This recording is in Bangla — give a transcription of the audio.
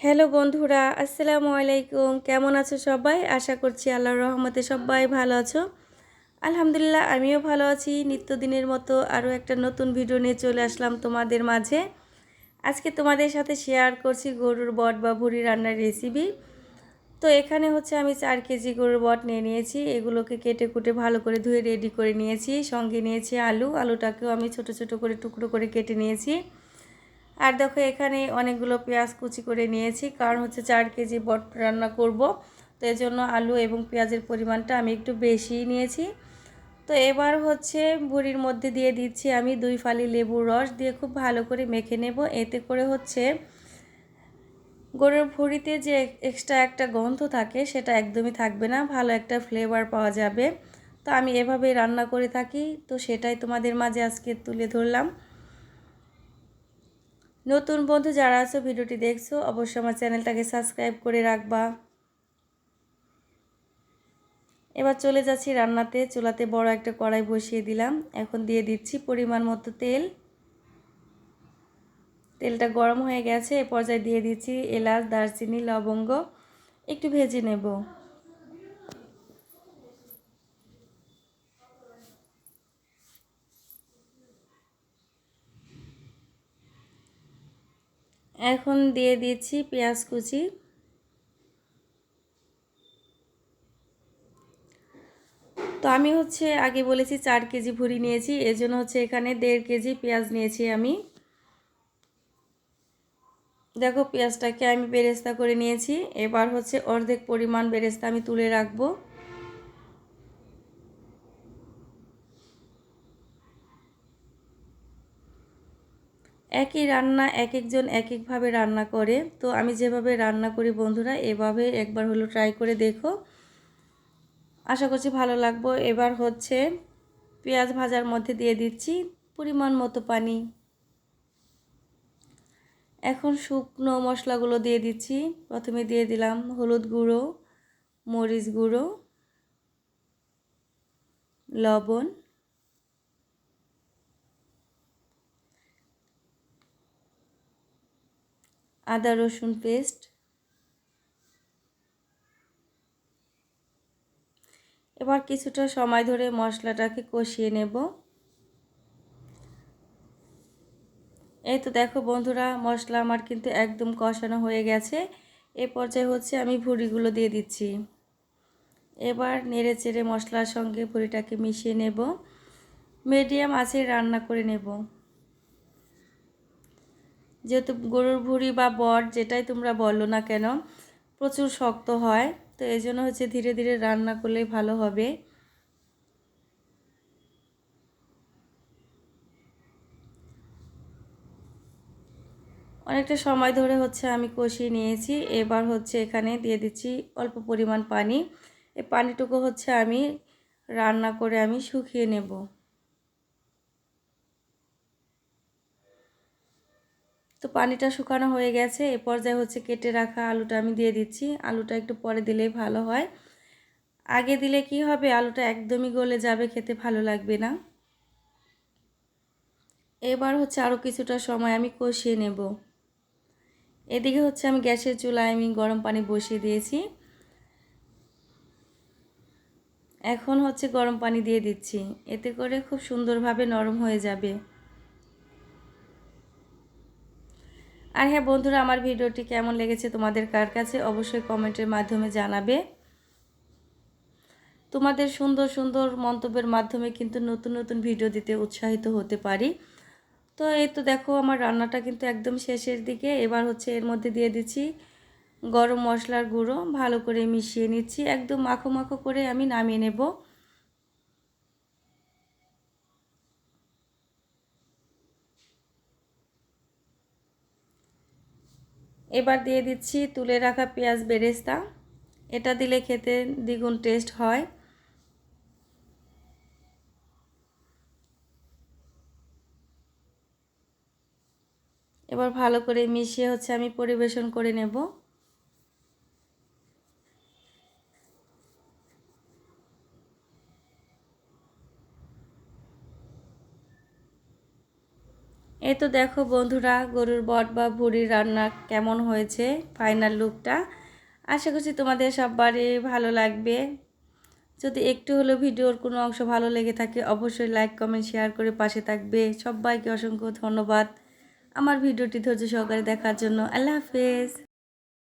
হ্যালো বন্ধুরা, আসসালামু আলাইকুম। কেমন আছো সবাই? আশা করছি আল্লাহর রহমতে সবাই ভালো আছো। আলহামদুলিল্লাহ, আমিও ভালো আছি। নিত্যদিনের মতো আরও একটা নতুন ভিডিও নিয়ে চলে আসলাম তোমাদের মাঝে। আজকে তোমাদের সাথে শেয়ার করছি গরুর বট বা ভুড়ি রান্নার রেসিপি তো এখানে হচ্ছে আমি চার কেজি গরুর বট নিয়ে নিয়েছি। এগুলোকে কেটে কুটে ভালো করে ধুয়ে রেডি করে নিয়েছি। সঙ্গে নিয়েছি আলু। আলুটাকেও আমি ছোট ছোট করে টুকরো করে কেটে নিয়েছি। আর দেখো এখানে অনেকগুলো পেঁয়াজ কুচি করে নিয়েছি, কারণ হচ্ছে চার কেজি বট রান্না করব। তো এই জন্য আলু এবং পেঁয়াজের পরিমাণটা আমি একটু বেশি নিয়েছি। তো এবার হচ্ছে ভুড়ির মধ্যে দিয়ে দিচ্ছি আমি দুই ফালি লেবুর রস, দিয়ে খুব ভালো করে মেখে নেব। এতে করে হচ্ছে গরুর ভুড়িতে যে এক্সট্রা একটা গন্ধ থাকে সেটা একদমই থাকবে না, ভালো একটা ফ্লেভার পাওয়া যাবে। তো আমি এভাবেই রান্না করে থাকি, তো সেটাই তোমাদের মাঝে আজকে তুলে ধরলাম। নতুন বন্ধু যারা আছো, ভিডিওটি দেখছ, অবশ্যই আমার চ্যানেলটাকে সাবস্ক্রাইব করে রাখবা। এবার চলে যাচ্ছি রান্নাতে। চুলাতে বড় একটা কড়াই বসিয়ে দিলাম। এখন দিয়ে দিচ্ছি পরিমাণ মতো তেল। তেলটা গরম হয়ে গেছে। এ পর্যায়ে দিয়ে দিচ্ছি এলাচ, দারচিনি, লবঙ্গ। একটু ভেজে নেব। এখন দিয়ে দিচ্ছি পেঁয়াজ কুচি। তো আমি হচ্ছে আগে বলেছি চার কেজি ভুড়ি নিয়েছি, এজন্য হচ্ছে এখানে দেড় কেজি পেঁয়াজ নিয়েছি আমি। দেখো পেঁয়াজটাকে আমি বেরেস্তা করে নিয়েছি, এবার হচ্ছে অর্ধেক পরিমাণ বেরেস্তা আমি তুলে রাখব। একই রান্না এক একজন এক একভাবে রান্না করে। তো আমি যেভাবে রান্না করি বন্ধুরা, এভাবে একবার হলো ট্রাই করে দেখো। আশা করছি ভালো লাগবো। এবার হচ্ছে পেঁয়াজ ভাজার মধ্যে দিয়ে দিচ্ছি পরিমাণ মতো পানি। এখন শুকনো মশলাগুলো দিয়ে দিচ্ছি। প্রথমে দিয়ে দিলাম হলুদ গুঁড়ো, মরিচ গুঁড়ো, লবণ। আদা রসুন পেস্ট। এবার কিছুটা সময় ধরে মশলাটাকে কষিয়ে নেব। এই তো দেখো বন্ধুরা, মশলা আমার কিন্তু একদম কষানো হয়ে গেছে। এ পর্যায়ে হচ্ছে আমি ভুড়িগুলো দিয়ে দিচ্ছি। এবার নেড়ে চেড়ে মশলার সঙ্গে ভুড়িটাকে মিশিয়ে নেব। মিডিয়াম আছে রান্না করে নেব। যেহেতু গরুর ভুড়ি বা বট যেটাই তোমরা বলো না কেন, প্রচুর শক্ত হয়, তো এই জন্য হচ্ছে ধীরে ধীরে রান্না করলেই ভালো হবে। অনেকটা সময় ধরে হচ্ছে আমি কষিয়ে নিয়েছি, এবার হচ্ছে এখানে দিয়ে দিচ্ছি অল্প পরিমাণ পানি। এই পানিটুকু হচ্ছে আমি রান্না করে আমি শুকিয়ে নেব। তো পানিটা শুকানো হয়ে গেছে। এ পর্যায়ে হচ্ছে কেটে রাখা আলুটা আমি দিয়ে দিচ্ছি। আলুটা একটু পরে দিলেই ভালো হয়। আগে দিলে কি হবে? আলুটা একদমই গলে যাবে, খেতে ভালো লাগবে না। এবার হচ্ছে আরও কিছুটা সময় আমি কষিয়ে নেব। এদিকে হচ্ছে আমি গ্যাসের চুলায় আমি গরম পানি বসিয়ে দিয়েছি। এখন হচ্ছে গরম পানি দিয়ে দিচ্ছি। এতে করে খুব সুন্দরভাবে নরম হয়ে যাবে। আর হ্যাঁ বন্ধুরা, আমার ভিডিওটি কেমন লেগেছে, তোমাদের কার কাছে অবশ্যই কমেন্টের মাধ্যমে জানাবে। তোমাদের সুন্দর সুন্দর মন্তব্যের মাধ্যমে কিন্তু নতুন নতুন ভিডিও দিতে উৎসাহিত হতে পারি। তো এই তো দেখো, আমার রান্নাটা কিন্তু একদম শেষের দিকে। এবার হচ্ছে এর মধ্যে দিয়ে দিচ্ছি গরম মশলার গুঁড়ো। ভালো করে মিশিয়ে নিচ্ছি। একদম মাখো মাখো করে আমি নামিয়ে নেব। এবার দিয়ে দিচ্ছি তুলে রাখা পেঁয়াজ বেরেস্তা। এটা দিলে খেতে দ্বিগুণ টেস্ট হয়। এবার ভালো করে মিশিয়ে হচ্ছে আমি পরিবেশন করে নেব। এই তো দেখো বন্ধুরা, গরুর বট বা ভুড়ির রান্না কেমন হয়েছে ফাইনাল লুকটা আশা করছি তোমাদের সববারই ভালো লাগবে। যদি একটু হলেও ভিডিওর কোনো অংশ ভালো লেগে থাকে, অবশ্যই লাইক কমেন্ট শেয়ার করে পাশে থাকবে। সবাইকে অসংখ্য ধন্যবাদ। আমার ভিডিওটি ধৈর্য সহকারে দেখার জন্য আল্লাহ হাফেজ।